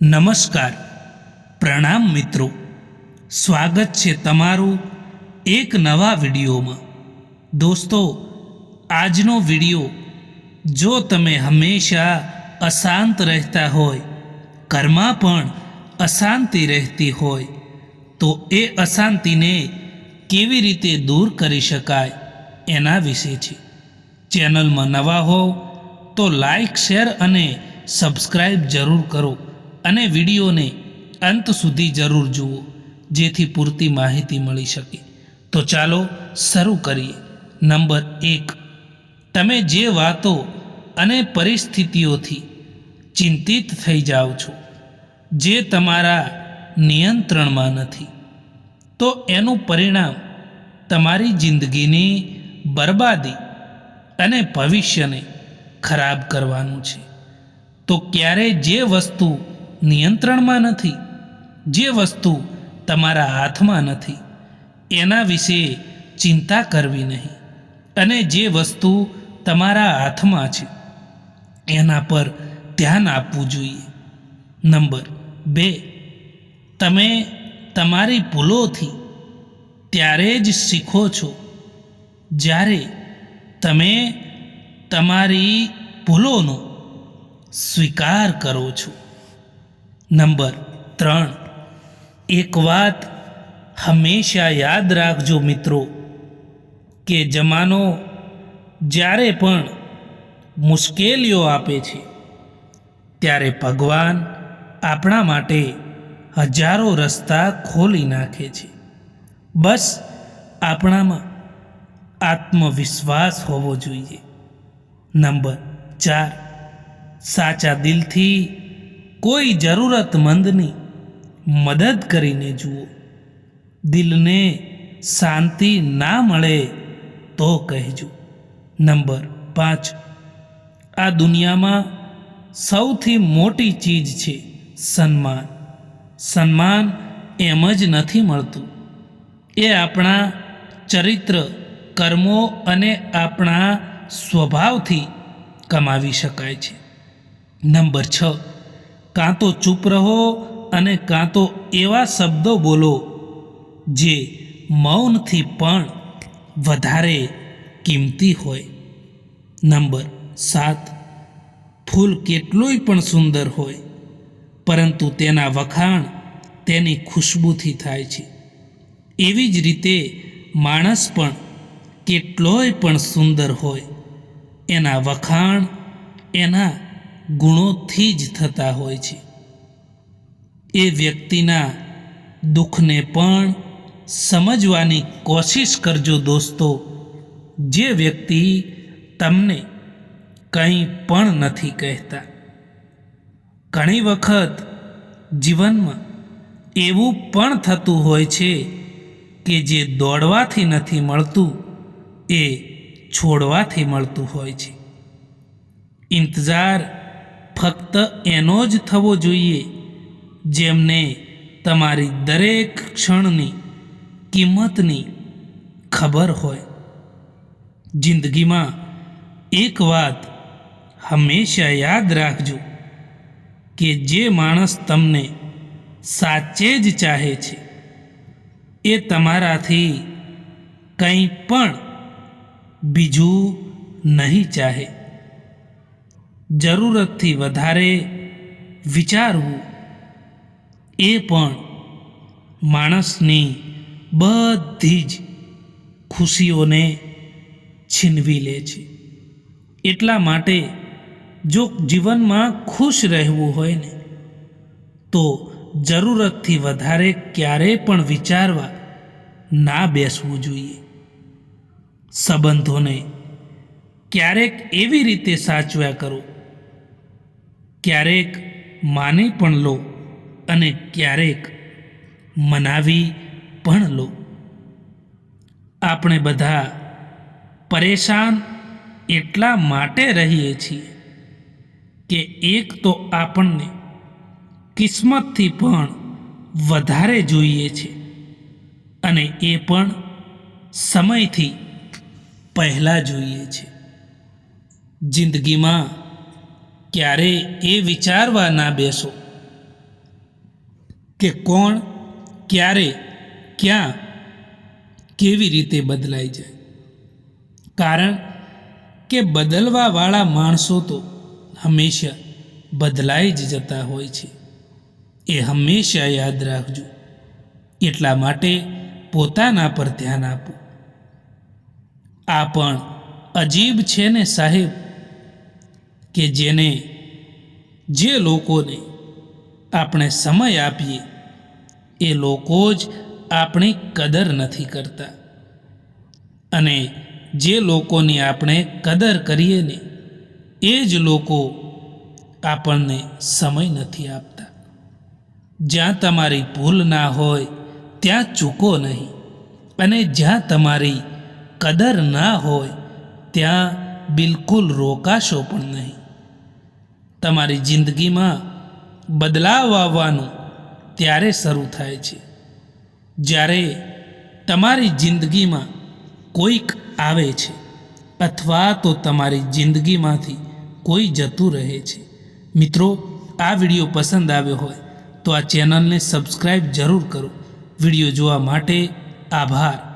નમસ્કાર. પ્રણામ મિત્રો. સ્વાગત છે તમારું એક નવા વિડીયોમાં. દોસ્તો, આજનો વીડિયો, જો તમે હંમેશા અશાંત રહેતા હોય, ઘરમાં પણ અશાંતિ રહેતી હોય, તો એ અશાંતિને કેવી રીતે દૂર કરી શકાય એના વિશે છે. ચેનલમાં નવા હો તો લાઈક, શેર અને સબસ્ક્રાઈબ જરૂર કરો. અને વિડીયોને અંત સુધી જરૂર જુઓ, જેથી પૂરતી માહિતી મળી શકે. તો ચાલો શરૂ કરીએ. નંબર એક. તમે જે વાતો અને પરિસ્થિતિઓથી ચિંતિત થઈ જાઓ છો, જે તમારા નિયંત્રણમાં નથી, તો એનું પરિણામ તમારી જિંદગીની બરબાદી અને ભવિષ્યને ખરાબ કરવાનું છે. તો ક્યારે જે વસ્તુ નિયંત્રણમાં નથી, જે વસ્તુ તમારા હાથમાં નથી, એના વિશે ચિંતા કરવી નહીં. અને જે વસ્તુ તમારા હાથમાં છે, એના પર ધ્યાન આપવું જોઈએ. નંબર બે, તમે તમારી ભૂલોથી ત્યારે જ શીખો છો. જ્યારે તમે તમારી ભૂલોનો સ્વીકાર કરો છો. નંબર ત્રણ. એક વાત હંમેશા યાદ રાખજો મિત્રો, કે જમાનો જ્યારે પણ મુશ્કેલીઓ આપે છે, ત્યારે ભગવાન આપણા માટે હજારો રસ્તા ખોલી નાખે છે. બસ આપણામાં આત્મવિશ્વાસ હોવો જોઈએ. નંબર ચાર. સાચા દિલથી કોઈ જરૂરતમંદની મદદ કરીને જુઓ. દિલને શાંતિ ના મળે તો કહેજો. નંબર પાંચ. આ દુનિયામાં સૌથી મોટી ચીજ છે સન્માન. સન્માન એમ જ નથી મળતું. એ આપણા ચરિત્ર, કર્મો અને આપણા સ્વભાવથી કમાવી શકાય છે. નંબર છ. કાં તો ચૂપ રહો અને કાં તો એવા શબ્દો બોલો જે મૌનથી પણ વધારે કિંમતી હોય. નંબર સાત, ફૂલ કેટલુંય પણ સુંદર હોય, પરંતુ તેના વખાણ તેની ખુશ્બુથી થાય છે. એવી જ રીતે માણસ પણ કેટલોય પણ સુંદર હોય. એના વખાણ, એના ગુણોથી જ થતા હોય છે. એ વ્યક્તિના દુઃખને પણ સમજવાની કોશિશ કરજો દોસ્તો. જે વ્યક્તિ તમને કંઈ પણ નથી કહેતા. ઘણી વખત જીવનમાં એવું પણ થતું હોય છે કે જે દોડવાથી નથી મળતું, એ છોડવાથી મળતું હોય છે. ઇંતજાર ફક્ત એનો જ થવો જોઈએ, જેમને તમારી દરેક ક્ષણની કિંમતની ખબર હોય. જિંદગીમાં એક વાત હંમેશા યાદ રાખજો કે જે માણસ તમને સાચે જ ચાહે છે, એ તમારાથી કંઈ પણ બીજું નહીં ચાહે. જરૂરતથી વધારે વિચારવું એ પણ માણસની બધી જ ખુશીઓને છીનવી લે છે. એટલા માટે જો જીવનમાં ખુશ રહેવું હોય ને, તો જરૂરતથી વધારે ક્યારેય પણ વિચારવા ના બેસવું જોઈએ. સંબંધોને ક્યારેક એવી રીતે સાચવ્યા કરો ક્યારેક માની પણ લો અને ક્યારેક મનાવી પણ લો. આપણે બધા પરેશાન એટલા માટે રહીએ છીએ કે એક તો આપણને કિસ્મતથી પણ વધારે જોઈએ છે અને એ પણ સમયથી પહેલાં જોઈએ છે. જિંદગીમાં ક્યારે એ વિચારવા ના બેસો કે કોણ, ક્યારે, ક્યાં, કેવી રીતે બદલાઈ જાય. કારણ કે બદલવાવાળા માણસો તો હંમેશા બદલાઈ જ જતા હોય છે. એ હંમેશા યાદ રાખજો. એટલા માટે પોતાના પર ધ્યાન આપો. આ પણ અજીબ છે ને સાહેબ? કે જેને જે લોકોને આપણે સમય આપીએ, એ લોકો જ આપણી કદર નથી કરતા. અને જે લોકોની આપણે કદર કરીએ ને, એ જ લોકો આપણને સમય નથી આપતા. જ્યાં તમારી ભૂલ ના હોય, ત્યાં ચૂકો નહીં. અને જ્યાં તમારી કદર ના હોય, ત્યાં બિલકુલ રોકાશો પણ નહીં. તમારી જિંદગીમાં બદલાવ આવવાનું ત્યારે શરૂ થાય છે. જ્યારે તમારી જિંદગીમાં કોઈક આવે છે અથવા તો તમારી જિંદગીમાંથી કોઈ જતું રહે છે. મિત્રો, આ વીડિયો પસંદ આવ્યો હોય તો આ ચેનલને સબસ્ક્રાઈબ જરૂર કરો. વીડિયો જોવા માટે આભાર.